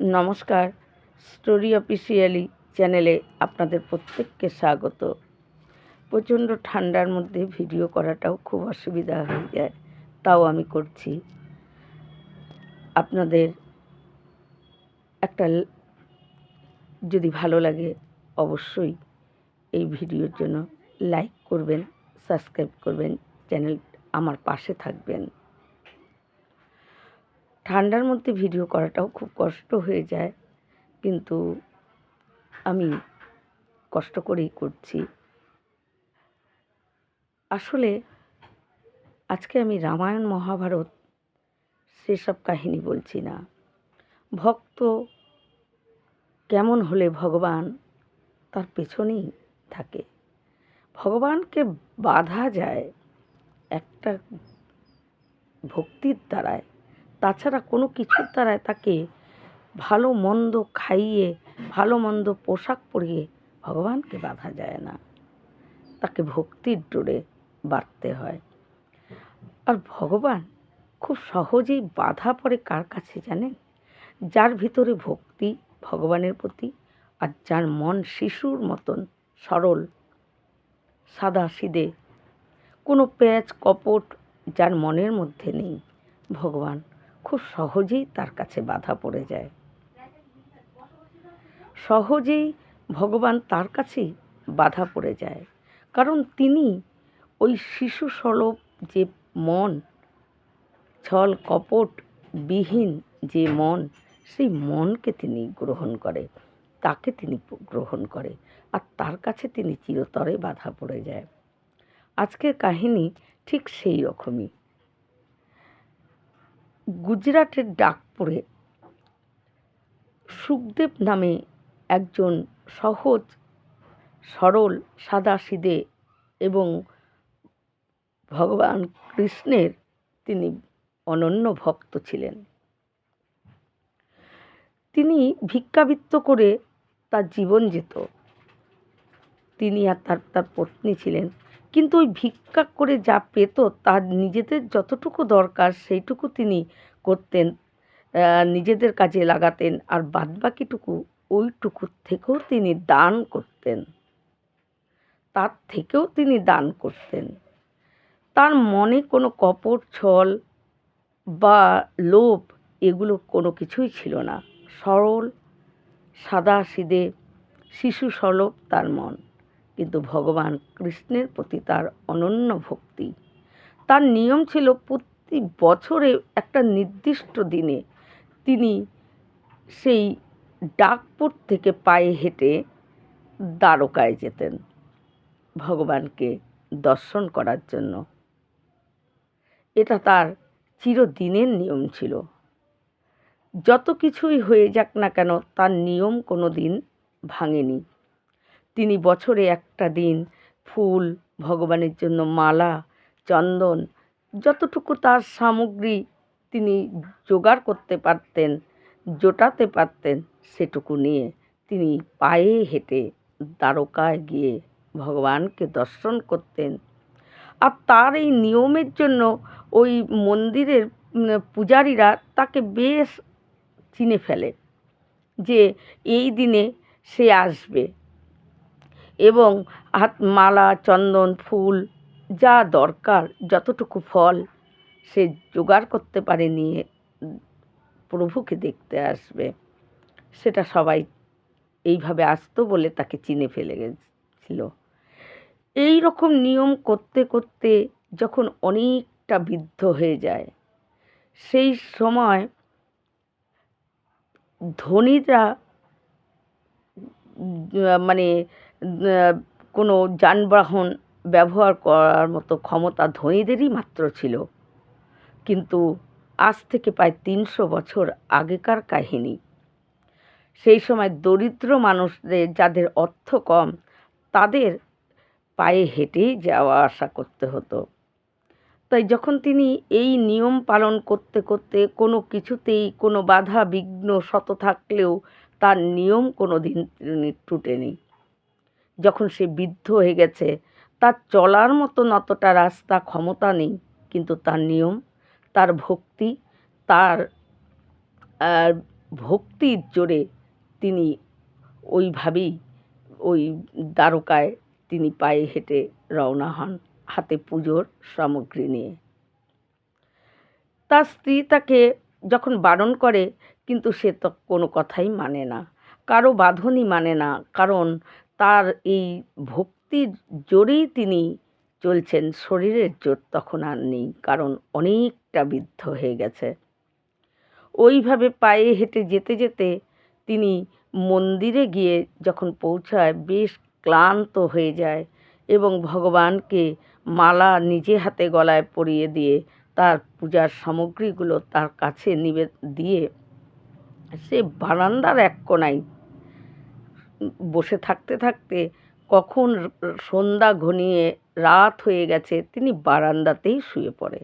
নমস্কার। Story officially চ্যানেলে আপনাদের প্রত্যেককে স্বাগত। প্রচণ্ড ঠান্ডার মধ্যে ভিডিও করাটাও খুব অসুবিধা হয়ে যায়, তাও আমি করছি। আপনাদের একটা যদি ভালো লাগে অবশ্যই এই ভিডিওর জন্য লাইক করবেন, সাবস্ক্রাইব করবেন, চ্যানেল আমার পাশে থাকবেন। ঠান্ডার মধ্যে ভিডিও করাটাও খুব কষ্ট হয়ে যায়। কিন্তু আমি কষ্ট করেই করছি। আসলে আজকে আমি রামায়ণ, মহাভারত সেসব কাহিনী বলছি না। ভক্ত কেমন হলে ভগবান তার পেছনেই থাকে? ভগবানকে বাধা যায় একটা ভক্তির দ্বারায়। তাছাড়া কোনো কিছুর দ্বারায় তাকে ভালো মন্দ খাইয়ে, ভালো মন্দ পোশাক পরিয়ে ভগবানকে বাধা যায় না। তাকে ভক্তির ডোরে বাড়তে হয়। আর ভগবান খুব সহজেই বাধা পড়ে কার কাছে জানেন? যার ভিতরে ভক্তি ভগবানের প্রতি আর যার মন শিশুর মতন সরল সাদা সিদে কোনো প্যাঁচ কপট যার মনের মধ্যে নেই ভগবান। খুব সহজেই তার কাছে বাধা পড়ে যায়। সহজেই ভগবান তার কাছেই বাধা পড়ে যায়। কারণ তিনি ওই শিশু সলভ যে মন, ছল, কপট, বিহীন যে মন, সেই মনকে তিনি গ্রহণ করে, তাকে তিনি গ্রহণ করে, আর তার কাছে তিনি চিরতরে বাধা পড়ে যায়। আজকের কাহিনী ঠিক সেই রকমই। গুজরাটের ডাকপুরে সুখদেব নামে একজন সহজ, সরল সাদাসিদে এবং ভগবান কৃষ্ণের তিনি অনন্য ভক্ত ছিলেন। তিনি ভিক্ষাবৃত্ত করে তার জীবন যেত। তিনি আর তার তার পত্নী ছিলেন। কিন্তু ওই ভিক্ষা করে যা পেত তার নিজেদের যতটুকু দরকার সেইটুকু তিনি করতেন নিজেদের কাজে লাগাতেন আর বাদবাকিটুকু ওইটুকু থেকেও তিনি দান করতেন। তার থেকেও তিনি দান করতেন। তার মনে কোনো কপট, ছল বা লোভ এগুলো কোনো কিছুই ছিল না। সরল সাদা সিদে শিশু সলভ তার মন। কিন্তু ভগবান কৃষ্ণের প্রতি তার অনন্য ভক্তি। তার নিয়ম ছিল প্রতি বছরে একটা নির্দিষ্ট দিনে তিনি সেই ডাকপুর থেকে পায়ে হেঁটে দ্বারকায় যেতেন ভগবানকে দর্শন করার জন্য। এটা তার চিরদিনের নিয়ম ছিল। যত কিছুই হয়ে যাক না কেন তার নিয়ম কোনো দিন ভাঙেনি। তিনি বছরে একটা দিন ফুল, ভগবানের জন্য মালা, চন্দন, যতটুকু তার সামগ্রী তিনি জোগাড় করতে পারতেন, জোটাতে পারতেন, সেটুকু নিয়ে তিনি পায়ে হেঁটে দ্বারকায় গিয়ে ভগবানকে দর্শন করতেন। আর তার এই নিয়মের জন্য ওই মন্দিরের পূজারীরা তাকে বেশ চিনে ফেলে যে এই দিনে সে আসবে। এবং হাত মালা চন্দন, ফুল, যা দরকার, যতটুকু ফল সে জোগাড় করতে পারে নিয়ে প্রভুকে দেখতে আসবে। সেটা সবাই এইভাবে আসতো বলে তাকে চিনে ফেলে গেছিল। এই রকম নিয়ম করতে করতে যখন অনেকটা বৃদ্ধ হয়ে যায়, সেই সময় ধনীরা মানে কোনো যানবাহন ব্যবহার করার মতো ক্ষমতা ধনীদেরই মাত্র ছিল। কিন্তু আজ থেকে প্রায় তিনশো বছর আগেকার কাহিনী। সেই সময় দরিদ্র মানুষদের যাদের অর্থ কম, তাদের পায়ে হেঁটেই যাওয়া আসা করতে হতো। তাই যখন তিনি এই নিয়ম পালন করতে করতে কোনো কিছুতেই কোনো বাধা বিঘ্ন শত থাকলেও তার নিয়ম কোনো দিন টুটেনি। যখন সে বৃদ্ধ হয়ে গেছে, তার চলার মতন অতটা রাস্তা ক্ষমতা নেই। কিন্তু তার নিয়ম, তার ভক্তি, তার ভক্তির জোরে তিনি ওইভাবেই ওই দ্বারকায় তিনি পায়ে হেঁটে রওনা হন হাতে পুজোর সামগ্রী নিয়ে। তার স্ত্রী তাকে যখন বারণ করে, কিন্তু সে তো কোনো কথাই মানে না। কারও বাঁধনই মানে না। কারণ তার এই ভক্তির জোরেই তিনি চলছেন। শরীরের জোর তখন আর নেই, কারণ অনেকটা বৃদ্ধ হয়ে গেছে। ওইভাবে পায়ে হেঁটে যেতে যেতে তিনি মন্দিরে গিয়ে যখন পৌঁছায়, বেশ ক্লান্ত হয়ে যায় এবং ভগবানকে মালা নিজে হাতে গলায় পরিয়ে দিয়ে তার পূজার সামগ্রীগুলো তার কাছে নিবে, দিয়ে সে বারান্দার এক কোনায় বসে থাকতে থাকতে কখন সন্ধ্যা ঘনিয়ে রাত হয়ে গেছে, তিনি বারান্দাতেই শুয়ে পড়ে।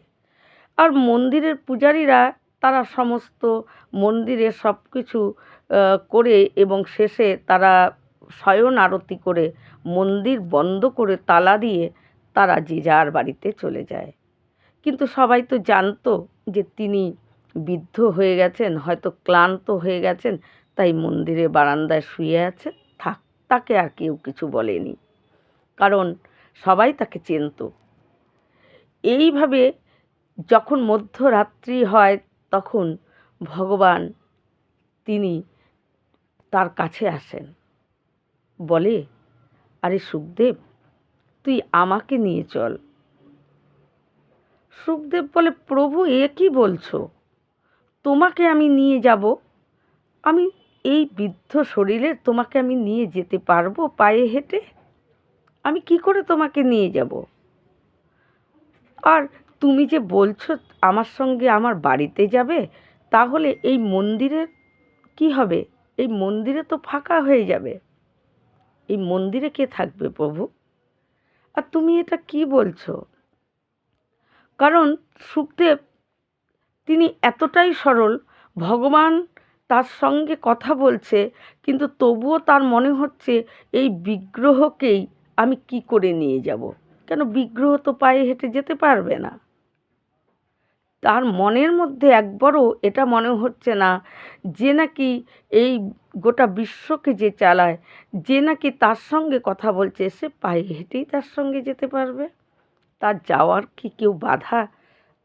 আর মন্দিরের পূজারীরা তারা সমস্ত মন্দিরে সব কিছু করে এবং শেষে তারা শয়ন আরতি করে মন্দির বন্ধ করে তালা দিয়ে তারা যে যার বাড়িতে চলে যায়। কিন্তু সবাই তো জানতো যে তিনি বৃদ্ধ হয়ে গেছেন, হয়তো ক্লান্ত হয়ে গেছেন, তাই মন্দিরে বারান্দায় শুয়ে আছে থাক তাকে আর কেউ কিছু বলেনি। কারণ সবাই তাকে চেনত। এইভাবে যখন মধ্যরাত্রি হয়, তখন ভগবান তিনি তার কাছে আসেন। বলে, আরে সুখদেব, তুই আমাকে নিয়ে চল। সুখদেব বলে, প্রভু, এ কি বলছো? তোমাকে আমি নিয়ে যাব? আমি এই বৃদ্ধ শরীরে তোমাকে আমি নিয়ে যেতে পারব পায়ে হেঁটে? আমি কি করে তোমাকে নিয়ে যাব? আর তুমি যে বলছো আমার সঙ্গে আমার বাড়িতে যাবে, তাহলে এই মন্দিরের কি হবে? এই মন্দিরে তো ফাঁকা হয়ে যাবে। এই মন্দিরে কে থাকবে প্রভু? আর তুমি এটা কি বলছো? কারণ সুখদেব তিনি এতটাই সরল, ভগবান তার সঙ্গে কথা বলছে, কিন্তু তবুও তার মনে হচ্ছে, এই বিগ্রহকেই আমি কি করে নিয়ে যাব? কেন বিগ্রহ তো পায়ে হেঁটে যেতে পারবে না। তার মনের মধ্যে একবারও এটা মনে হচ্ছে না, যে নাকি এই গোটা বিশ্বকে যে চালায়, যে নাকি তার সঙ্গে কথা বলছে, সে পায়ে হেঁটেই তার সঙ্গে যেতে পারবে। তার যাওয়ার কি কেউ বাধা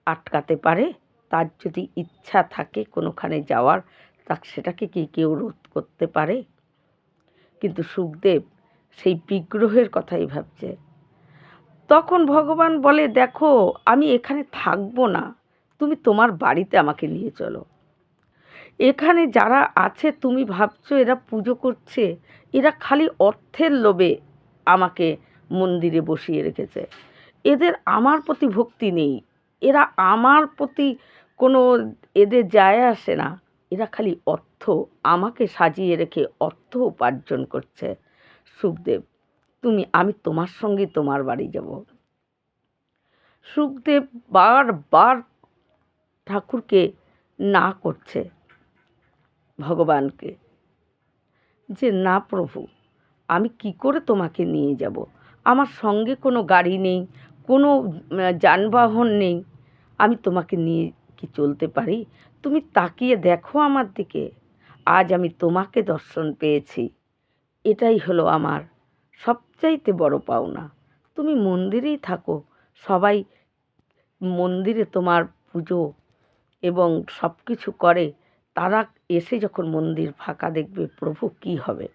আটকাতে পারে? তার যদি ইচ্ছা থাকে কোনোখানে যাওয়ার তা সেটাকে কি কেউ রোধ করতে পারে? কিন্তু সুখদেব সেই বিগ্রহের কথাই ভাবছে। তখন ভগবান বলে, দেখো, আমি এখানে থাকব না। তুমি তোমার বাড়িতে আমাকে নিয়ে চলো। এখানে যারা আছে, তুমি ভাবছ এরা পুজো করছে। এরা খালি অর্থের লোভে আমাকে মন্দিরে বসিয়ে রেখেছে। এদের আমার প্রতি ভক্তি নেই। এরা আমার প্রতি কোনো এদের যায় আসে না। এরা খালি অর্থ, আমাকে সাজিয়ে রেখে অর্থ উপার্জন করছে। সুখদেব, তুমি, আমি তোমার সঙ্গে তোমার বাড়ি যাব। সুখদেব বারবার ঠাকুরকে না করছে ভগবানকে। যে, না প্রভু, আমি কি করে তোমাকে নিয়ে যাব? আমার সঙ্গে কোনো গাড়ি নেই, কোনো যানবাহন নেই। আমি তোমাকে নিয়ে কি চলতে পারি? তুমি তাকিয়ে দেখো আমার দিকে। আজ আমি তোমাকে দর্শন পেয়েছি। এটাই হলো আমার সবচাইতে বড় পাওনা। তুমি মন্দিরেই থাকো। সবাই মন্দিরে তোমার পুজো এবং সব কিছু করে। তারা এসে যখন মন্দির ফাঁকা দেখবে, প্রভু কি হবে?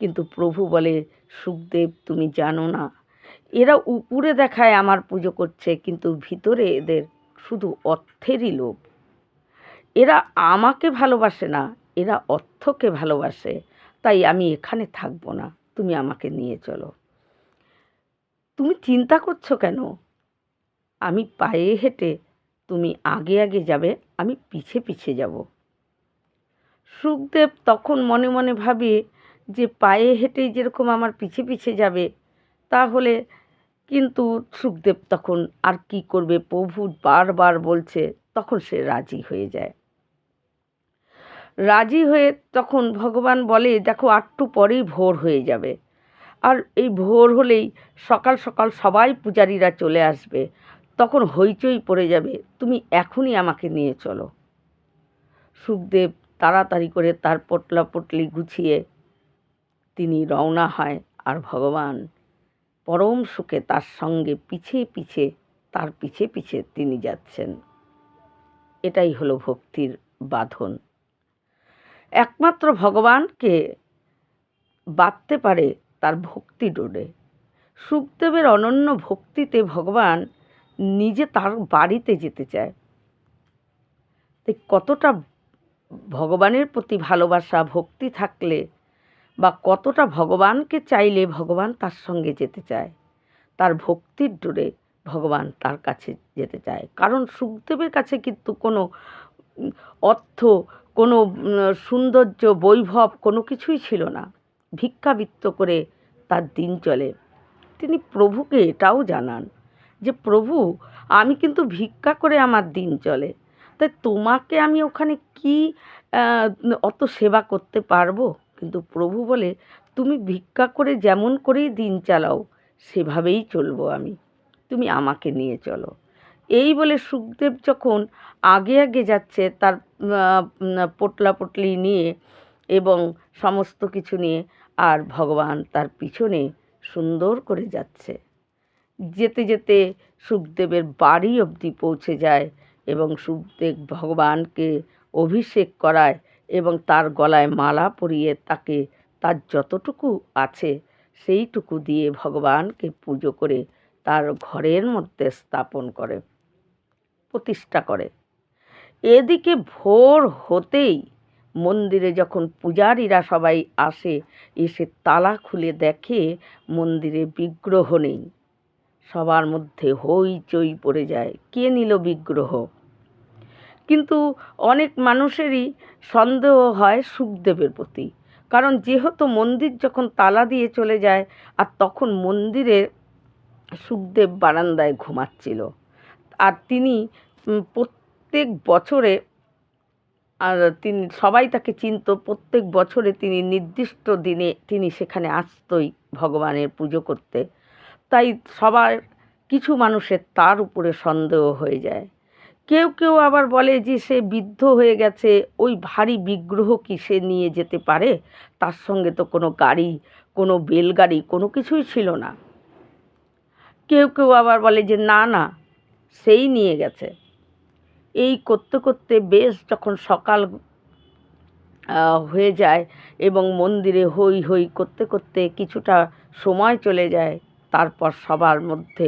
কিন্তু প্রভু বলে, সুখদেব, তুমি জানো না। এরা উপরে দেখায় আমার পুজো করছে, কিন্তু ভিতরে এদের শুধু অর্থেরই লোভ। এরা আমাকে ভালোবাসে না, এরা অর্থকে ভালোবাসে, তাই আমি এখানে থাকব না, তুমি আমাকে নিয়ে চলো। তুমি চিন্তা করছ কেন? আমি পায়ে হেঁটে তুমি আগে আগে যাবে, আমি পিছে পিছে যাব। সুখদেব তখন মনে মনে ভাবে যে পায়ে হেঁটেই যেরকম আমার পিছে পিছে যাবে, তাহলে কিন্তু সুখদেব তখন আর কি করবে, প্রভু বারবার বলছে, তখন সে রাজি হয়ে যায়। রাজি হয়ে তখন ভগবান বলে, দেখো, আটটু পরেই ভোর হয়ে যাবে। আর এই ভোর হলেই সকাল সকাল সবাই পূজারীরা চলে আসবে। তখন হইচই পড়ে যাবে, তুমি এখনই আমাকে নিয়ে চলো। সুখদেব তাড়াতাড়ি করে তার পোটলা পুটলি গুছিয়ে তিনি রওনা হয়। আর ভগবান পরম সুখে তার সঙ্গে পিছে পিছে, তার পিছে পিছে তিনি যাচ্ছেন। এটাই হলো ভক্তির বাঁধন। একমাত্র ভগবানকে বাঁধতে পারে তার ভক্তি ডোরে সুখদেবের অনন্য ভক্তিতে ভগবান নিজে তার বাড়িতে যেতে চায়। তাই কতটা ভগবানের প্রতি ভালোবাসা, ভক্তি থাকলে বা কতটা ভগবানকে চাইলে ভগবান তার সঙ্গে যেতে চায়, তার ভক্তির ডোরে ভগবান তার কাছে যেতে চায়। কারণ সুখদেবের কাছে কিন্তু কোনো অর্থ কোনো সৌন্দর্য বৈভব কোনো কিছুই ছিল না। ভিক্ষাবৃত্ত করে তার দিন চলে। তিনি প্রভুকে এটাও জানান যে, প্রভু, আমি কিন্তু ভিক্ষা করে আমার দিন চলে। তাই তোমাকে আমি ওখানে কি অত সেবা করতে পারব? কিন্তু প্রভু বলে, তুমি ভিক্ষা করে যেমন করেই দিন চালাও, সেভাবেই চলবো আমি। তুমি আমাকে নিয়ে চলো। এই বলে সুখদেব যখন আগে আগে যাচ্ছে তার পোটলা পুটলি নিয়ে এবং সমস্ত কিছু নিয়ে আর ভগবান তার পিছনে সুন্দর করে যাচ্ছে। যেতে যেতে সুখদেবের বাড়ি অবধি পৌঁছে যায় এবং সুখদেব ভগবানকে অভিষেক করায় এবং তার গলায় মালা পরিয়ে তাকে তার যতটুকু আছে সেইটুকু দিয়ে ভগবানকে পুজো করে তার ঘরের মধ্যে স্থাপন করে। প্রতিষ্ঠা করে। এদিকে ভোর হতেই মন্দিরে যখন পূজারীরা সবাই আসে, এসে তালা খুলে দেখে মন্দিরে বিগ্রহ নেই। সবার মধ্যে হইচই পড়ে যায়, কে নিল বিগ্রহ? কিন্তু অনেক মানুষেরই সন্দেহ হয় সুখদেবের প্রতি। কারণ যেহেতু মন্দির যখন তালা দিয়ে চলে যায়, আর তখন মন্দিরে সুখদেব বারান্দায় ঘুমাচ্ছিল। আর তিনি প্রত্যেক বছরে, আর তিনি, সবাই তাকে চিনত, প্রত্যেক বছরে তিনি নির্দিষ্ট দিনে তিনি সেখানে আসতই ভগবানের পুজো করতে। তাই সবার, কিছু মানুষের তার উপরে সন্দেহ হয়ে যায়। কেউ কেউ আবার বলে যে, সে বৃদ্ধ হয়ে গেছে, ওই ভারী বিগ্রহ কি সে নিয়ে যেতে পারে? তার সঙ্গে তো কোনো গাড়ি, কোনো বেলগাড়ি, কোনো কিছুই ছিল না। কেউ কেউ আবার বলে যে, না না সেই নিয়ে গেছে। এই করতে করতে বেশ যখন সকাল হয়ে যায় এবং মন্দিরে হই হই করতে করতে কিছুটা সময় চলে যায়, তারপর সবার মধ্যে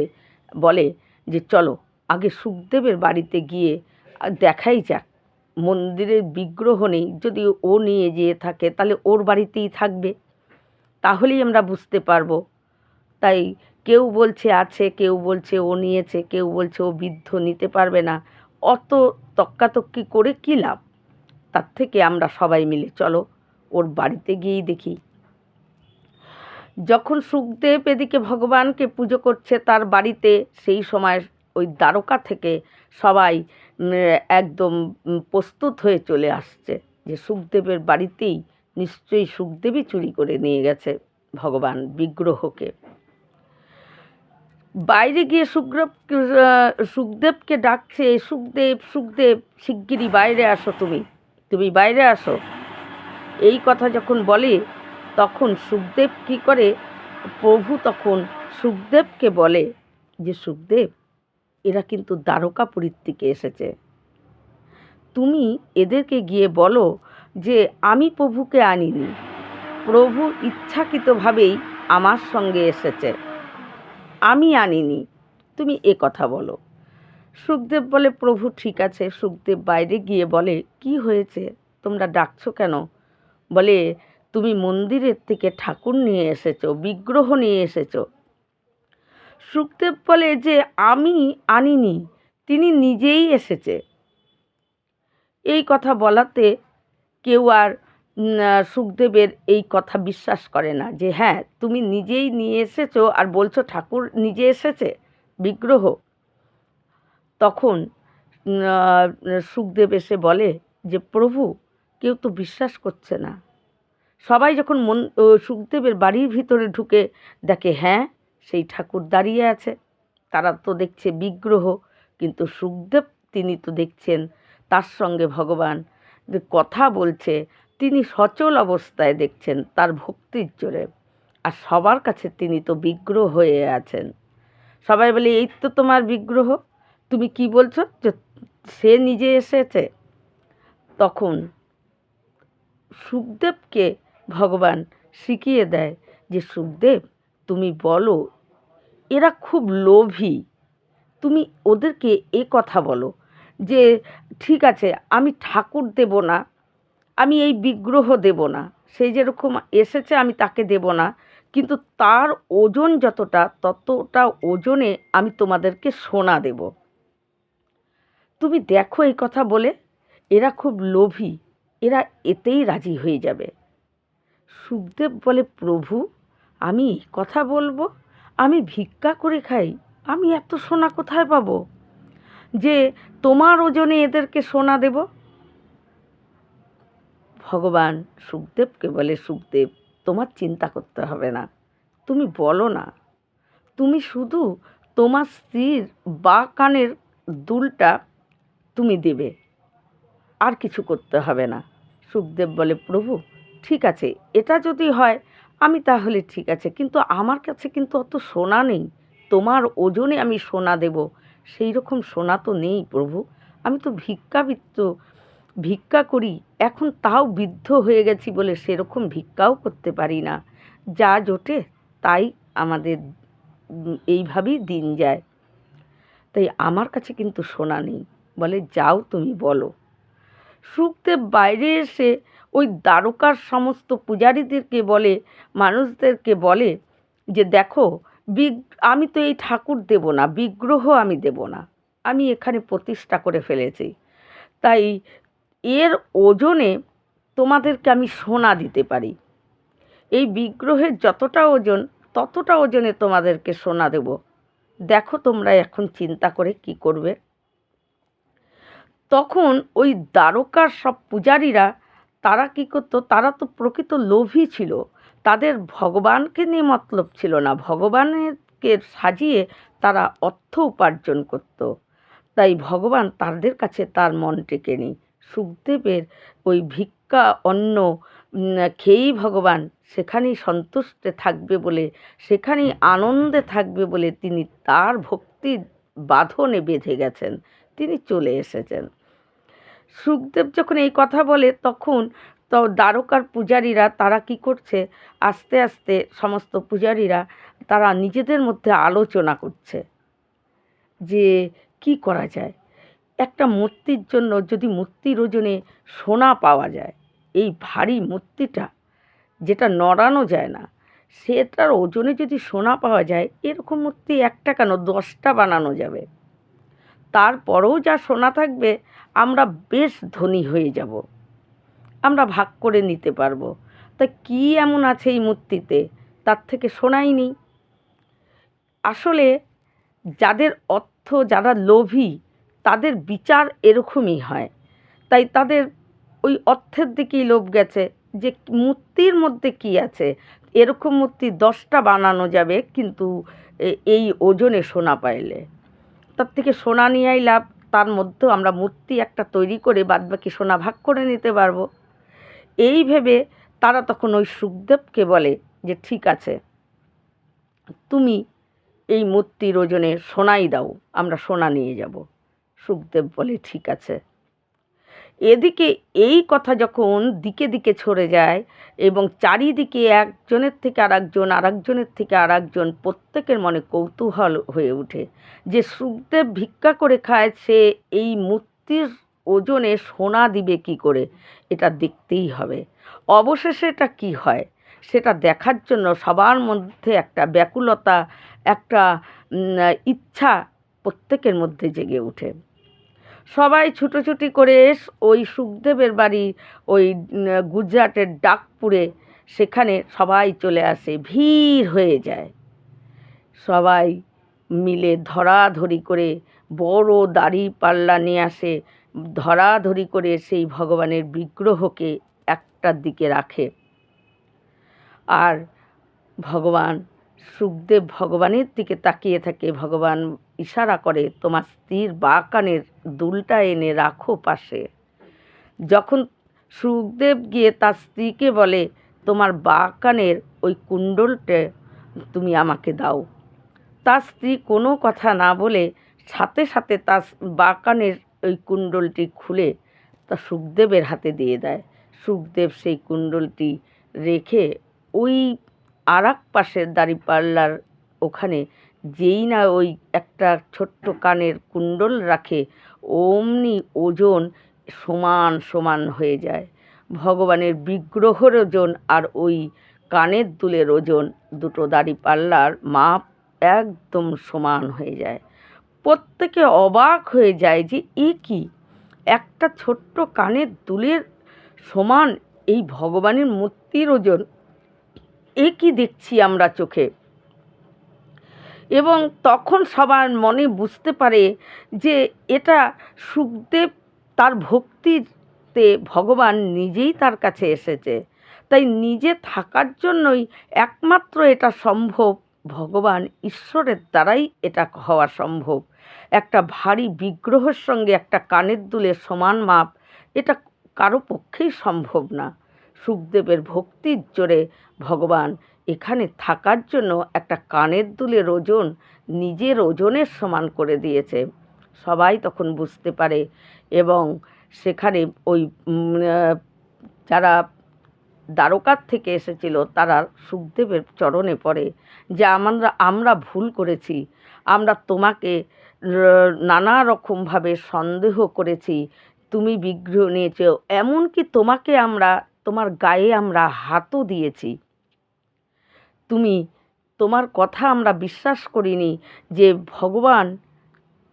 বলে যে, চলো, আগে সুখদেবের বাড়িতে গিয়ে দেখাই যাক। মন্দিরের বিগ্রহ নেই, যদি ও নিয়ে যেয়ে থাকে, তাহলে ওর বাড়িতেই থাকবে। তাহলেই আমরা বুঝতে পারব। তাই কেউ বলছে আছে, কেউ বলছে ও নিয়েছে, কেউ বলছে ও বৃদ্ধ, নিতে পারবে না। অত তক্কাতক্কি করে কী লাভ? তার থেকে আমরা সবাই মিলে চলো, ওর বাড়িতে গিয়েই দেখি। যখন সুখদেব এদিকে ভগবানকে পুজো করছে তার বাড়িতে, সেই সময় ওই দ্বারকা থেকে সবাই একদম প্রস্তুত হয়ে চলে আসছে যে সুখদেবের বাড়িতেই নিশ্চয়ই সুখদেবই চুরি করে নিয়ে গেছে ভগবান বিগ্রহকে। বাইরে গিয়ে সুগ্রব সুখদেবকে ডাকছে সুখদেব সুখদেব, শিগগিরই বাইরে আসো তুমি তুমি বাইরে আসো। এই কথা যখন বলে, তখন সুখদেব কী করে? প্রভু তখন সুখদেবকে বলে যে, সুখদেব, এরা কিন্তু দ্বারকাপুরীর থেকে এসেছে। তুমি এদেরকে গিয়ে বলো যে, আমি প্রভুকে আনিনি। প্রভু ইচ্ছাকৃতভাবেই আমার সঙ্গে এসেছে। আমি আনিনি। তুমি এ কথা বলো। সুখদেব বলে, প্রভু, ঠিক আছে। সুখদেব বাইরে গিয়ে বলে, কি হয়েছে? তোমরা ডাকছো কেন? বলে, তুমি মন্দিরের থেকে ঠাকুর নিয়ে এসেছ, বিগ্রহ নিয়ে এসেছ। সুখদেব বলে, যে আমি আনিনি, তিনি নিজেই এসেছে। এই কথা বলাতে কেউ আর সুখদেবের এই কথা বিশ্বাস করে না যে হ্যাঁ তুমি নিজেই নিয়ে এসেছ আর বলছো ঠাকুর নিজে এসেছে, বিগ্রহ। তখন সুখদেব এসে বলে যে, প্রভু, কেউ তো বিশ্বাস করছে না। সবাই যখন মন সুখদেবের বাড়ির ভিতরে ঢুকে দেখে হ্যাঁ সেই ঠাকুর দাঁড়িয়ে আছে। তারা তো দেখছে বিগ্রহ, কিন্তু সুখদেব তিনি তো দেখছেন, তার সঙ্গে ভগবান কথা বলছে তিনি সচল অবস্থায় দেখছেন তার ভক্তির জোরে, আর সবার কাছে তিনি তো বিগ্রহ হয়ে আছেন। সবাই বলে, এই তো তোমার বিগ্রহ, তুমি কি বলছো যে সে নিজে এসেছে? তখন সুখদেবকে ভগবান শিখিয়ে দেয় যে, সুখদেব, তুমি বলো, এরা খুব লোভী। তুমি ওদেরকে এ কথা বলো যে, ঠিক আছে, আমি ঠাকুর দেব না আমি এই বিগ্রহ দেব না। সেই যেরকম এসেছে আমি তাকে দেব না। কিন্তু তার ওজন যতটা, ততটা ওজনে আমি তোমাদেরকে সোনা দেব। তুমি দেখো এই কথা বলে, এরা খুব লোভী, এরা এতেই রাজি হয়ে যাবে। সুখদেব বলে, প্রভু, আমি কথা বলব, আমি ভিক্ষা করে খাই, আমি এত সোনা কোথায় পাবো? যে তোমার ওজনে এদেরকে সোনা দেব ভগবান সুখদেবকে বলে সুখদেব, তোমার চিন্তা করতে হবে না। তুমি বলো না। তুমি শুধু তোমার স্ত্রীর বা কানের দুলটা তুমি দেবে। আর কিছু করতে হবে না। সুখদেব বলে, প্রভু, ঠিক আছে, এটা যদি হয়, আমি তাহলে ঠিক আছে। কিন্তু আমার কাছে কিন্তু অত সোনা নেই। তোমার ওজনে আমি সোনা দেব। সেই রকম সোনা তো নেই প্রভু। আমি তো ভিক্ষাবৃত্ত ভিক্ষা করি, এখন তাও বৃদ্ধ হয়ে গেছি বলে সেরকম ভিক্ষাও করতে পারি না। যা জোটে, তাই আমাদের এইভাবেই দিন যায়। তাই আমার কাছে কিন্তু সোনা নেই, বলে যাও তুমি বলো। সুখদেব বাইরে এসে ওই দ্বারকার সমস্ত পূজারীদেরকে বলে, মানুষদেরকে বলে যে, দেখো, বিগ, আমি তো এই ঠাকুর দেব না, বিগ্রহ আমি দেব না। আমি এখানে প্রতিষ্ঠা করে ফেলেছি। তাই এর ওজনে তোমাদেরকে আমি সোনা দিতে পারি। এই বিগ্রহের যতটা ওজন, ততটা ওজনে তোমাদেরকে সোনা দেব। দেখো তোমরা এখন চিন্তা করে কি করবে। তখন ওই দ্বারকার সব পূজারীরা, তারা কী করতো, তারা তো প্রকৃত লোভী ছিল। তাদের ভগবানকে নিয়ে মতলব ছিল না। ভগবানকে সাজিয়ে তারা অর্থ উপার্জন করত। তাই ভগবান তাদের কাছে তার মন টেকেনি। সুখদেবের ওই ভিক্ষা অন্ন খেয়েই ভগবান সেখানেই সন্তুষ্টে থাকবে বলে, সেখানেই আনন্দে থাকবে বলে তিনি তার ভক্তির বাঁধনে বেঁধে গেছেন। তিনি চলে এসেছেন। সুখদেব যখন এই কথা বলে তখন তো দ্বারকার পূজারীরা তারা কি করছে? আস্তে আস্তে সমস্ত পূজারীরা তারা নিজেদের মধ্যে আলোচনা করছে যে কি করা যায়? একটা মূর্তির জন্য যদি মূর্তির ওজনে সোনা পাওয়া যায়, এই ভারী মূর্তিটা যেটা নড়ানো যায় না, সেটার ওজনে যদি সোনা পাওয়া যায়, এরকম মূর্তি একটা কেন দশটা বানানো যাবে? তারপরেও যা সোনা থাকবে, আমরা বেশ ধনী হয়ে যাব। আমরা ভাগ করে নিতে পারব। তা কি এমন আছে এই মূর্তিতে? তার থেকে শোনাই নেই। আসলে যাদের অর্থ, যারা লোভী তাদের বিচার এরকমই হয়। তাই তাদের ওই অর্থের দিকেই লোভ গেছে যে মূর্তির মধ্যে কি আছে। এরকম মূর্তি দশটা বানানো যাবে কিন্তু এই ওজনে সোনা পাইলে। তার থেকে সোনা নিয়েই লাভ, তার মধ্যেও আমরা মূর্তি একটা তৈরি করে বাদবাকি সোনা ভাগ করে নিতে পারব। এই ভেবে তারা তখন ওই সুখদেবকে বলে যে, ঠিক আছে, তুমি এই মূর্তির ওজনে সোনাই দাও, আমরা সোনা নিয়ে যাব। সুখদেব বলে, ঠিক আছে। এদিকে এই কথা যখন দিকে দিকে ছড়ে যায় এবং চারিদিকে একজনের থেকে আরেকজন, আরেকজনের থেকে আরেকজন, প্রত্যেকের মনে কৌতূহল হয়ে ওঠে যে সুখদেব ভিক্ষা করে খায়, সে এই মূর্তির ওজনে সোনা দিবে কি করে? এটা দেখতেই হবে। অবশেষে এটা কি হয়? সেটা দেখার জন্য সবার মধ্যে একটা ব্যাকুলতা, একটা ইচ্ছা প্রত্যেকের মধ্যে জেগে ওঠে। সবাই ছুটোছুটি করে এস- ওই সুখদেবের বাড়ি, ওই গুজরাটের ডাকপুরে। সেখানে সবাই চলে আসে, ভিড় হয়ে যায়। সবাই মিলে ধরাধরি করে বড় দাড়ি পাল্লা নিয়ে আসে, ধরাধরি করে সেই ভগবানের বিগ্রহকে একটার দিকে রাখে। আর ভগবান, সুখদেব ভগবানের দিকে তাকিয়ে থাকে, ভগবান ইশারা করে, তোমার স্ত্রীর বা কানের দুলটা এনে রাখো পাশে। যখন সুখদেব গিয়ে তার স্ত্রীকে বলে, তোমার বা কানের ওই কুণ্ডলটা তুমি আমাকে দাও। তার স্ত্রী কোনো কথা না বলে সাথে সাথে তার বা কানের ওই কুণ্ডলটি খুলে তা সুখদেবের হাতে দিয়ে দেয়। সুখদেব সেই কুণ্ডলটি রেখে ওই আর পাশের দাঁড়িপাল্লার ওখানে যেই না ওই একটা ছোট্ট কানের কুণ্ডল রাখে, অমনি ওজন সমান সমান হয়ে যায়। ভগবানের বিগ্রহের ওজন আর ওই কানের দুলের ওজন দুটো দাঁড়িপাল্লার মাপ একদম সমান হয়ে যায়। প্রত্যেকে অবাক হয়ে যায় যে এ কি? একটা ছোট্ট কানের দুলের সমান এই ভগবানের মূর্তির ওজন। এ কি দেখছি আমরা চোখে? এবং তখন সবার মনে বুঝতে পারে যে এটা সুখদেব তার ভক্তিতে ভগবান নিজেই তার কাছে এসেছে। তাই নিজে থাকার জন্যই একমাত্র এটা সম্ভব, ভগবান ঈশ্বরের দ্বারাই এটা হওয়া সম্ভব। একটা ভারী বিগ্রহের সঙ্গে একটা কানের দুলের সমান মাপ, এটা কারও পক্ষেই সম্ভব না। সুখদেবের ভক্তির জোরে ভগবান এখানে থাকার জন্য একটা কানের দুলের ওজন নিজের ওজনের সমান করে দিয়েছে। সবাই তখন বুঝতে পারে এবং সেখানে ওই যারা দ্বারকার থেকে এসেছিল তারা সুখদেবের চরণে পড়ে যে আমরা আমরা ভুল করেছি, আমরা তোমাকে নানা রকমভাবে সন্দেহ করেছি, তুমি বিগ্রহ নিয়েছ, এমনকি তোমাকে আমরা, তোমার গায়ে আমরা হাতও দিয়েছি। তুমি, তোমার কথা আমরা বিশ্বাস করিনি যে ভগবান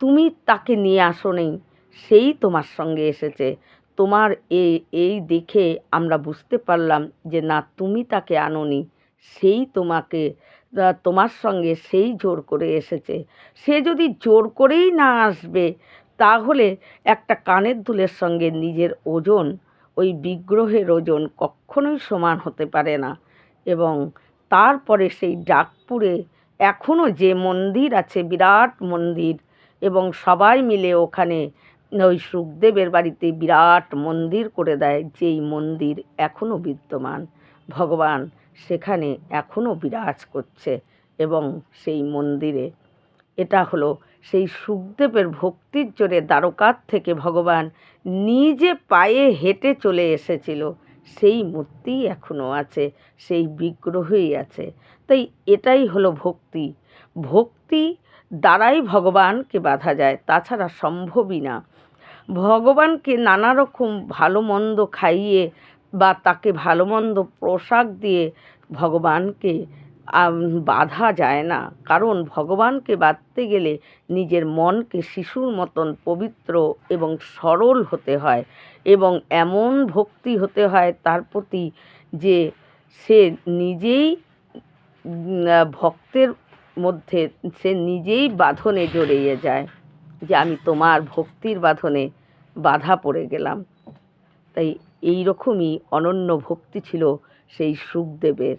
তুমি তাকে নিয়ে আসো নেই সেই তোমার সঙ্গে এসেছে। তোমার এই দেখে আমরা বুঝতে পারলাম যে না, তুমি তাকে আনোনি, সেই তোমাকে তোমার সঙ্গে সেই জোর করে এসেছে। সে যদি জোর করেই না আসবে, তাহলে একটা কানের দুলের সঙ্গে নিজের ওজন, ওই বিগ্রহের ওজন কখনোই সমান হতে পারে না। এবং তারপরে সেই ডাকপুরে এখনও যে মন্দির আছে, বিরাট মন্দির এবং সবাই মিলে ওখানে ওই সুখদেবের বাড়িতে বিরাট মন্দির করে দেয়, যেই মন্দির এখনও বিদ্যমান। ভগবান সেখানে এখনও বিরাজ করছে এবং সেই মন্দিরে। এটা হলো সেই সুখদেবের ভক্তির জোরে দ্বারকার থেকে ভগবান নিজে পায়ে হেঁটে চলে এসেছিল। সেই মূর্তি এখনও আছে, সেই বিগ্রহই আছে। তাই এটাই হলো ভক্তি। ভক্তি দ্বারাই ভগবানকে বাধা যায়, তাছাড়া সম্ভবই না। ভগবানকে নানা রকম ভালো মন্দ খাইয়ে বা তাকে ভালো মন্দ পোশাক দিয়ে ভগবানকে বাধা যায় না। কারণ ভগবানকে বাঁধতে গেলে নিজের মনকে শিশুর মতন পবিত্র এবং সরল হতে হয় এবং এমন ভক্তি হতে হয় তার প্রতি যে সে নিজেই ভক্তের মধ্যে সে নিজেই বাঁধনে জড়িয়ে যায় যে আমি তোমার ভক্তির বাঁধনে বাধা পড়ে গেলাম। তাই এই রকমই অনন্য ভক্তি ছিল সেই সুখদেবের।